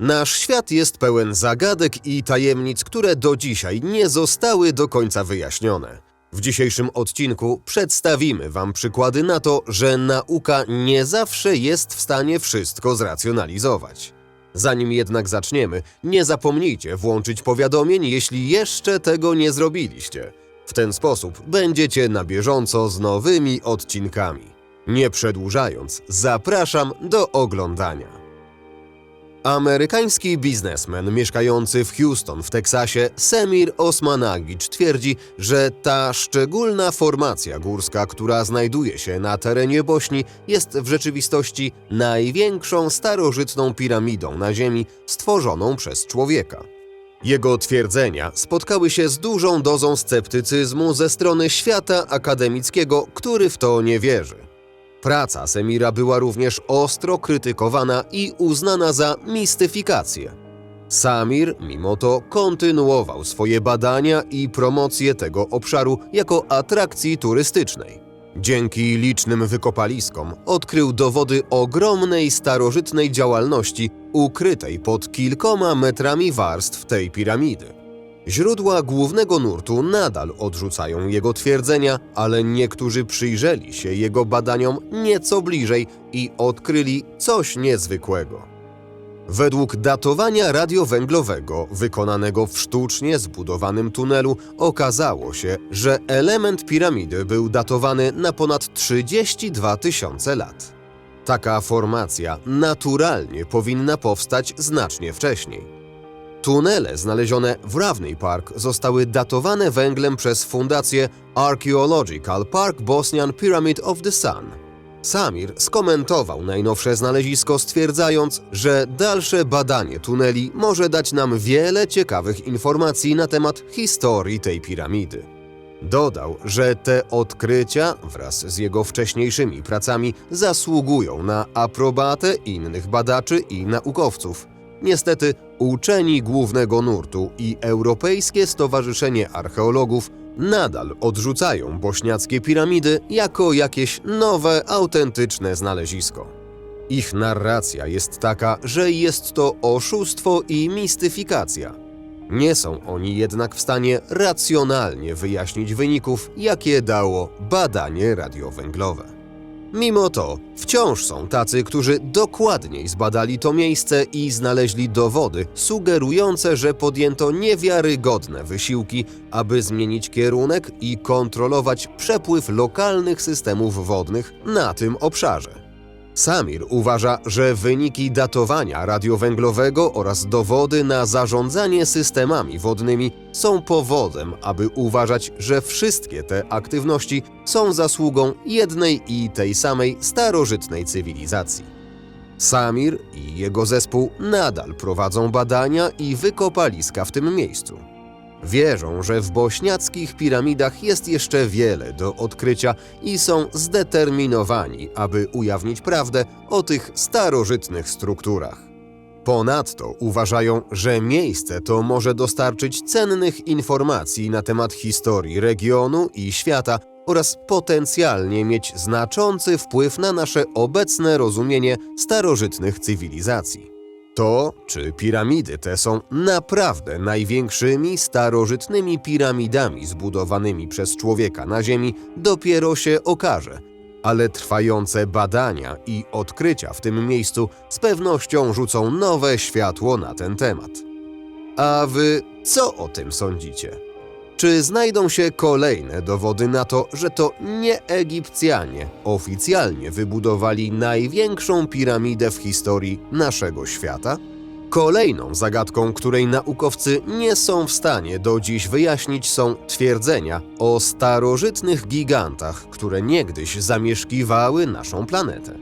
Nasz świat jest pełen zagadek i tajemnic, które do dzisiaj nie zostały do końca wyjaśnione. W dzisiejszym odcinku przedstawimy Wam przykłady na to, że nauka nie zawsze jest w stanie wszystko zracjonalizować. Zanim jednak zaczniemy, nie zapomnijcie włączyć powiadomień, jeśli jeszcze tego nie zrobiliście. W ten sposób będziecie na bieżąco z nowymi odcinkami. Nie przedłużając, zapraszam do oglądania. Amerykański biznesmen mieszkający w Houston w Teksasie, Semir Osmanagicz twierdzi, że ta szczególna formacja górska, która znajduje się na terenie Bośni, jest w rzeczywistości największą starożytną piramidą na Ziemi stworzoną przez człowieka. Jego twierdzenia spotkały się z dużą dozą sceptycyzmu ze strony świata akademickiego, który w to nie wierzy. Praca Semira była również ostro krytykowana i uznana za mistyfikację. Samir, mimo to, kontynuował swoje badania i promocję tego obszaru jako atrakcji turystycznej. Dzięki licznym wykopaliskom odkrył dowody ogromnej starożytnej działalności ukrytej pod kilkoma metrami warstw tej piramidy. Źródła głównego nurtu nadal odrzucają jego twierdzenia, ale niektórzy przyjrzeli się jego badaniom nieco bliżej i odkryli coś niezwykłego. Według datowania radiowęglowego wykonanego w sztucznie zbudowanym tunelu okazało się, że element piramidy był datowany na ponad 32 tysiące lat. Taka formacja naturalnie powinna powstać znacznie wcześniej. Tunele znalezione w Ravney Park zostały datowane węglem przez fundację Archaeological Park Bosnian Pyramid of the Sun. Samir skomentował najnowsze znalezisko, stwierdzając, że dalsze badanie tuneli może dać nam wiele ciekawych informacji na temat historii tej piramidy. Dodał, że te odkrycia wraz z jego wcześniejszymi pracami zasługują na aprobatę innych badaczy i naukowców. Niestety, uczeni głównego nurtu i Europejskie Stowarzyszenie Archeologów nadal odrzucają bośniackie piramidy jako jakieś nowe, autentyczne znalezisko. Ich narracja jest taka, że jest to oszustwo i mistyfikacja. Nie są oni jednak w stanie racjonalnie wyjaśnić wyników, jakie dało badanie radiowęglowe. Mimo to wciąż są tacy, którzy dokładniej zbadali to miejsce i znaleźli dowody sugerujące, że podjęto niewiarygodne wysiłki, aby zmienić kierunek i kontrolować przepływ lokalnych systemów wodnych na tym obszarze. Samir uważa, że wyniki datowania radiowęglowego oraz dowody na zarządzanie systemami wodnymi są powodem, aby uważać, że wszystkie te aktywności są zasługą jednej i tej samej starożytnej cywilizacji. Samir i jego zespół nadal prowadzą badania i wykopaliska w tym miejscu. Wierzą, że w bośniackich piramidach jest jeszcze wiele do odkrycia i są zdeterminowani, aby ujawnić prawdę o tych starożytnych strukturach. Ponadto uważają, że miejsce to może dostarczyć cennych informacji na temat historii regionu i świata oraz potencjalnie mieć znaczący wpływ na nasze obecne rozumienie starożytnych cywilizacji. To, czy piramidy te są naprawdę największymi starożytnymi piramidami zbudowanymi przez człowieka na Ziemi, dopiero się okaże. Ale trwające badania i odkrycia w tym miejscu z pewnością rzucą nowe światło na ten temat. A wy co o tym sądzicie? Czy znajdą się kolejne dowody na to, że to nie Egipcjanie oficjalnie wybudowali największą piramidę w historii naszego świata? Kolejną zagadką, której naukowcy nie są w stanie do dziś wyjaśnić, są twierdzenia o starożytnych gigantach, które niegdyś zamieszkiwały naszą planetę.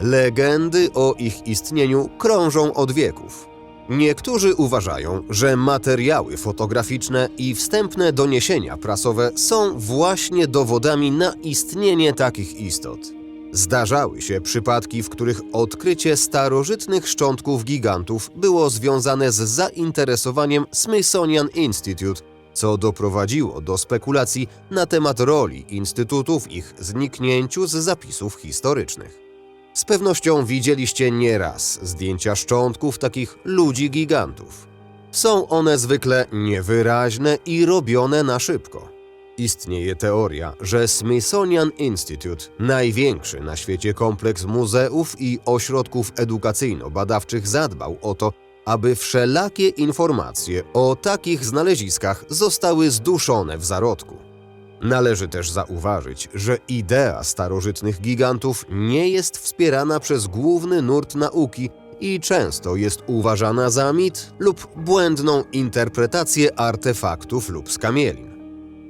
Legendy o ich istnieniu krążą od wieków. Niektórzy uważają, że materiały fotograficzne i wstępne doniesienia prasowe są właśnie dowodami na istnienie takich istot. Zdarzały się przypadki, w których odkrycie starożytnych szczątków gigantów było związane z zainteresowaniem Smithsonian Institute, co doprowadziło do spekulacji na temat roli Instytutu w ich zniknięciu z zapisów historycznych. Z pewnością widzieliście nieraz zdjęcia szczątków takich ludzi gigantów. Są one zwykle niewyraźne i robione na szybko. Istnieje teoria, że Smithsonian Institute, największy na świecie kompleks muzeów i ośrodków edukacyjno-badawczych, zadbał o to, aby wszelakie informacje o takich znaleziskach zostały zduszone w zarodku. Należy też zauważyć, że idea starożytnych gigantów nie jest wspierana przez główny nurt nauki i często jest uważana za mit lub błędną interpretację artefaktów lub skamielin.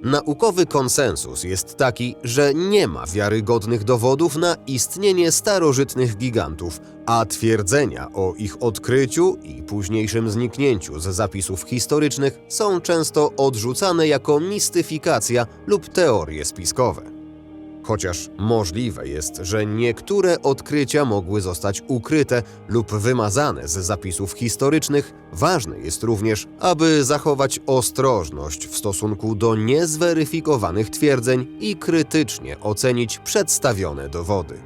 Naukowy konsensus jest taki, że nie ma wiarygodnych dowodów na istnienie starożytnych gigantów, a twierdzenia o ich odkryciu i późniejszym zniknięciu z zapisów historycznych są często odrzucane jako mistyfikacja lub teorie spiskowe. Chociaż możliwe jest, że niektóre odkrycia mogły zostać ukryte lub wymazane z zapisów historycznych, ważne jest również, aby zachować ostrożność w stosunku do niezweryfikowanych twierdzeń i krytycznie ocenić przedstawione dowody.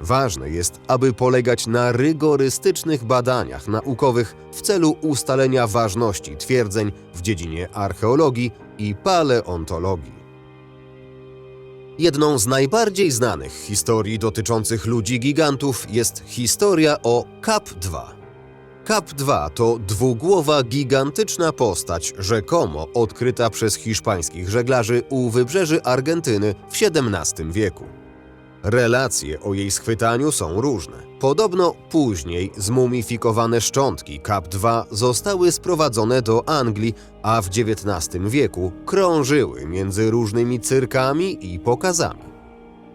Ważne jest, aby polegać na rygorystycznych badaniach naukowych w celu ustalenia ważności twierdzeń w dziedzinie archeologii i paleontologii. Jedną z najbardziej znanych historii dotyczących ludzi gigantów jest historia o Cap-2. Cap-2 to dwugłowa, gigantyczna postać, rzekomo odkryta przez hiszpańskich żeglarzy u wybrzeży Argentyny w XVII wieku. Relacje o jej schwytaniu są różne. Podobno później zmumifikowane szczątki Cap-2 zostały sprowadzone do Anglii, a w XIX wieku krążyły między różnymi cyrkami i pokazami.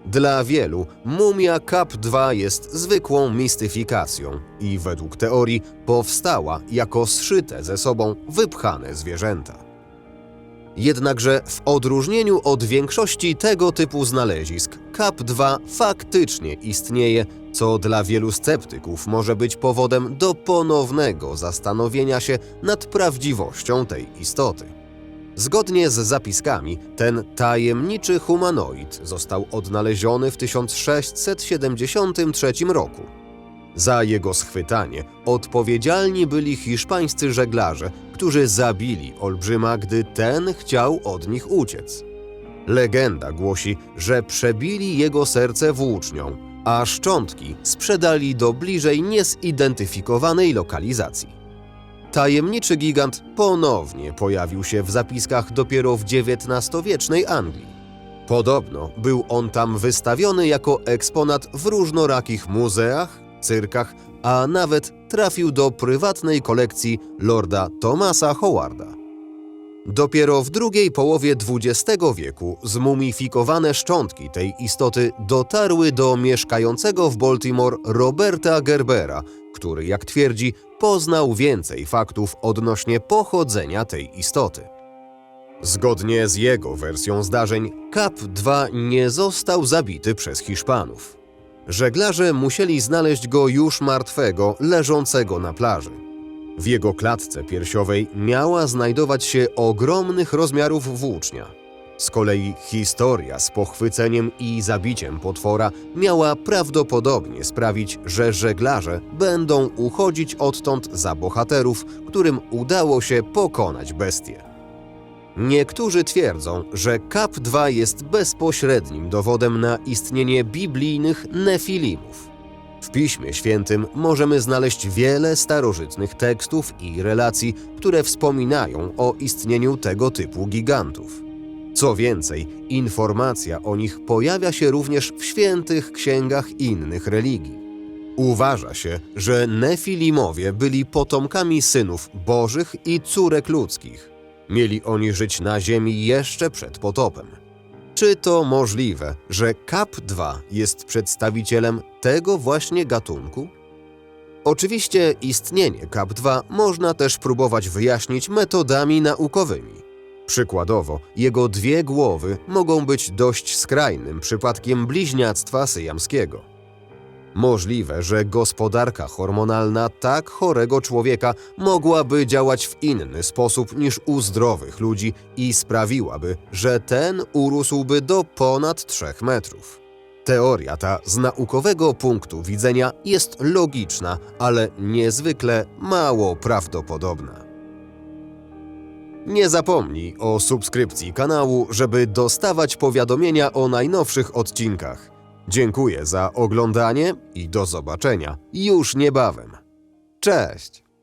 Dla wielu mumia Cap-2 jest zwykłą mistyfikacją i według teorii powstała jako zszyte ze sobą wypchane zwierzęta. Jednakże w odróżnieniu od większości tego typu znalezisk, Cap-2 faktycznie istnieje, co dla wielu sceptyków może być powodem do ponownego zastanowienia się nad prawdziwością tej istoty. Zgodnie z zapiskami, ten tajemniczy humanoid został odnaleziony w 1673 roku. Za jego schwytanie odpowiedzialni byli hiszpańscy żeglarze, którzy zabili olbrzyma, gdy ten chciał od nich uciec. Legenda głosi, że przebili jego serce włócznią, a szczątki sprzedali do bliżej niezidentyfikowanej lokalizacji. Tajemniczy gigant ponownie pojawił się w zapiskach dopiero w XIX-wiecznej Anglii. Podobno był on tam wystawiony jako eksponat w różnorakich muzeach, cyrkach, a nawet trafił do prywatnej kolekcji lorda Thomasa Howarda. Dopiero w drugiej połowie XX wieku zmumifikowane szczątki tej istoty dotarły do mieszkającego w Baltimore Roberta Gerbera, który, jak twierdzi, poznał więcej faktów odnośnie pochodzenia tej istoty. Zgodnie z jego wersją zdarzeń, Cap-2 nie został zabity przez Hiszpanów. Żeglarze musieli znaleźć go już martwego, leżącego na plaży. W jego klatce piersiowej miała znajdować się ogromnych rozmiarów włócznia. Z kolei historia z pochwyceniem i zabiciem potwora miała prawdopodobnie sprawić, że żeglarze będą uchodzić odtąd za bohaterów, którym udało się pokonać bestię. Niektórzy twierdzą, że Cap-2 jest bezpośrednim dowodem na istnienie biblijnych nefilimów. W Piśmie Świętym możemy znaleźć wiele starożytnych tekstów i relacji, które wspominają o istnieniu tego typu gigantów. Co więcej, informacja o nich pojawia się również w świętych księgach innych religii. Uważa się, że Nefilimowie byli potomkami synów bożych i córek ludzkich. Mieli oni żyć na ziemi jeszcze przed potopem. Czy to możliwe, że Cap-2 jest przedstawicielem tego właśnie gatunku? Oczywiście istnienie Cap-2 można też próbować wyjaśnić metodami naukowymi. Przykładowo, jego dwie głowy mogą być dość skrajnym przypadkiem bliźniactwa syjamskiego. Możliwe, że gospodarka hormonalna tak chorego człowieka mogłaby działać w inny sposób niż u zdrowych ludzi i sprawiłaby, że ten urósłby do ponad 3 metrów. Teoria ta z naukowego punktu widzenia jest logiczna, ale niezwykle mało prawdopodobna. Nie zapomnij o subskrypcji kanału, żeby dostawać powiadomienia o najnowszych odcinkach. Dziękuję za oglądanie i do zobaczenia już niebawem. Cześć!